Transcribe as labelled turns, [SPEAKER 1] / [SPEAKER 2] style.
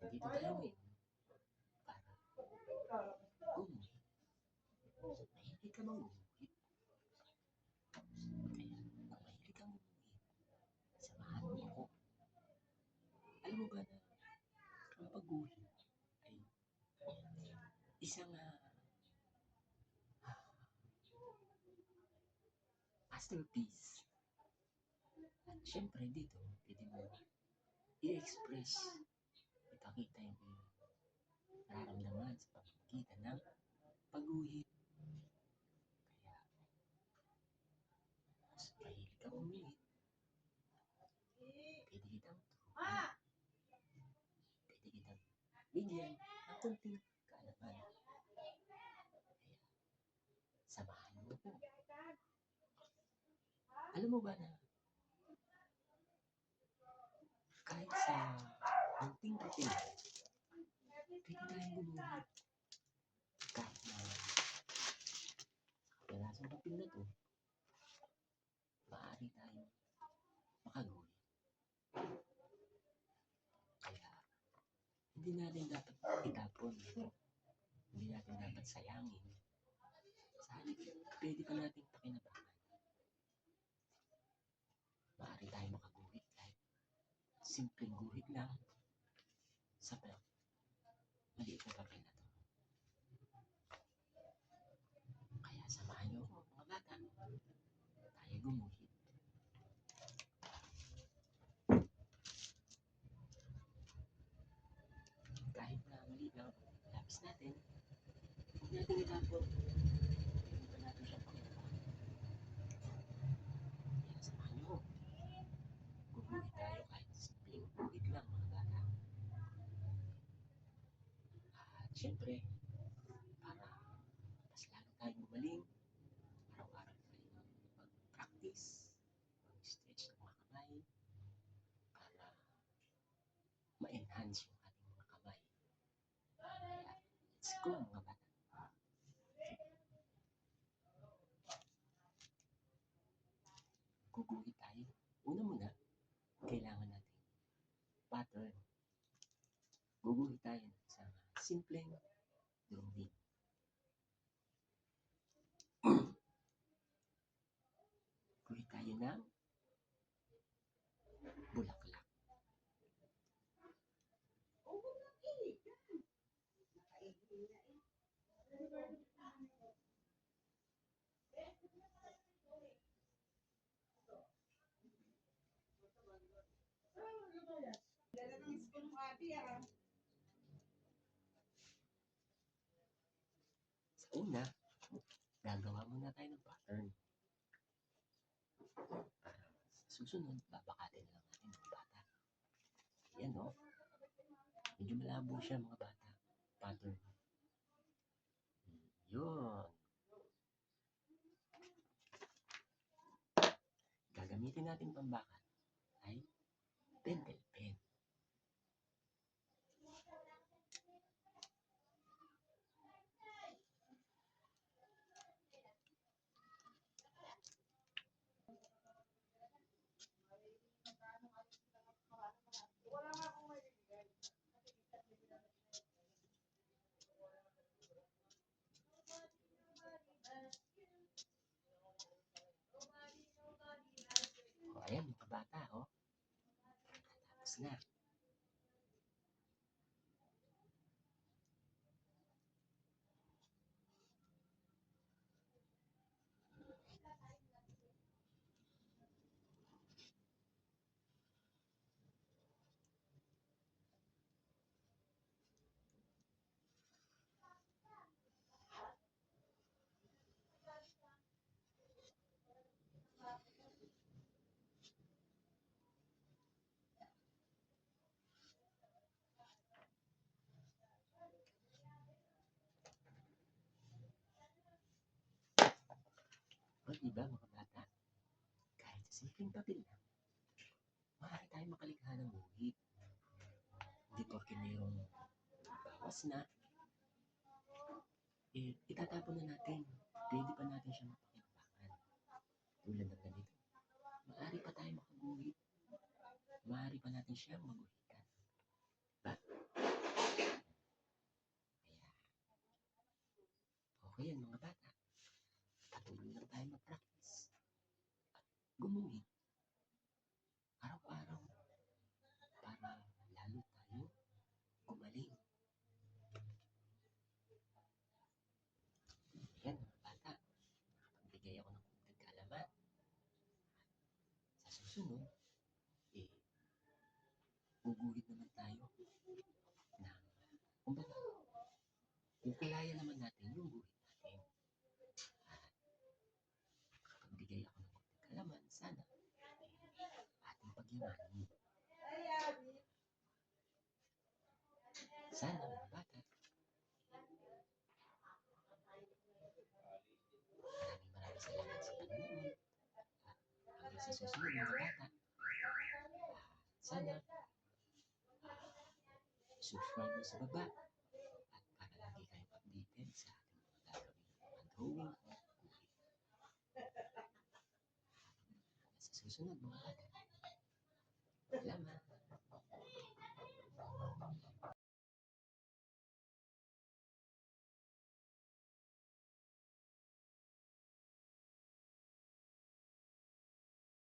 [SPEAKER 1] Nandito tayo para umuwi. Mahilig ka bang umuwi? Kaya kung mahilig kang umuwi, samahan mo ako. Alam mo ba na ang pag-uwi ay isang ah, masterpiece. At syempre dito, pwede mo i-express, ipakita yung iyong nararamdaman sa pamamagitan ng pag-uwi. Kaya, mas mahilig kang umuwi, pwede kitang turuan. Pwede kitang bigyan ng kunting kaalaman. Kaya, samahan mo ko. Alam mo ba na kahit sa papel, pwede tayong gumuhit. Kahit na sa kapelasong papel na to, maaari tayong makaguhit. Kaya, hindi natin dapat itapon. Hindi natin dapat sayangin. Sa halip, pwede pa natin pakinabangan. Maaari tayong makaguhit kahit simpleng guhit lang sa pa maliit na papel na to. Kaya samahan niyo ako mga bata. Tayo gumuhit. Kahit na maliit lang ang lapis natin, huwag natin itapon. Pwede pa natin siya pakinabangan. Kaya samahan niyo ako. Guguhit tayo kahit simpleng guhit lang mga bata. At syempre, para mas lalo tayong gumaling, araw-araw tayo mag-practice, mag-stretch ng mga kamay, para ma-enhance yung ating mga kamay. Kaya, let's go mga bata. Guguhit tayo. Una muna, kailangan natin pattern. Guguhit tayo simpleng drawing. Guhit tayo ng bulaklak. Sa una, gagawa muna tayo ng pattern. Para susunod, babakatin lang natin mga bata. Yan o. Medyo malabo siya mga bata. Pattern. Yun. Gagamitin natin pambakat ね。iba mga bata, kahit sa simpleng papel lang, maaari tayong makalikha ng buhay. Hindi porke mayroong bawas na, eh, itatapon na natin. Pwede pa natin siya mapakinabangan. Tulad ng ganito, maaari pa tayo makaguhit. Maaari pa natin siya maguhitan. Ba? Kaya, okay yan mga bata patuloy lang tayo mag-practice at gumuhit araw-araw para lalo tayo gumaling. Yan bata, nakapagbigay ako ng kunting kaalaman. Sa susunod, eh, guguhit naman tayo ng, kumbaga, kukulayan naman natin yung guhit natin. At nakapagbigay ako ng kunting kaalaman, sana, eh, ating pagyamanin. Sana mga bata, maraming maraming salamat sa panonood. Hanggang sa susunod mga bata, ah, sana ah, subscribe mo sa baba at para lagi kayong updated sa ating mga gagawin mga drawing at guhit. Hanggang sa susunod mga bata. Lemon.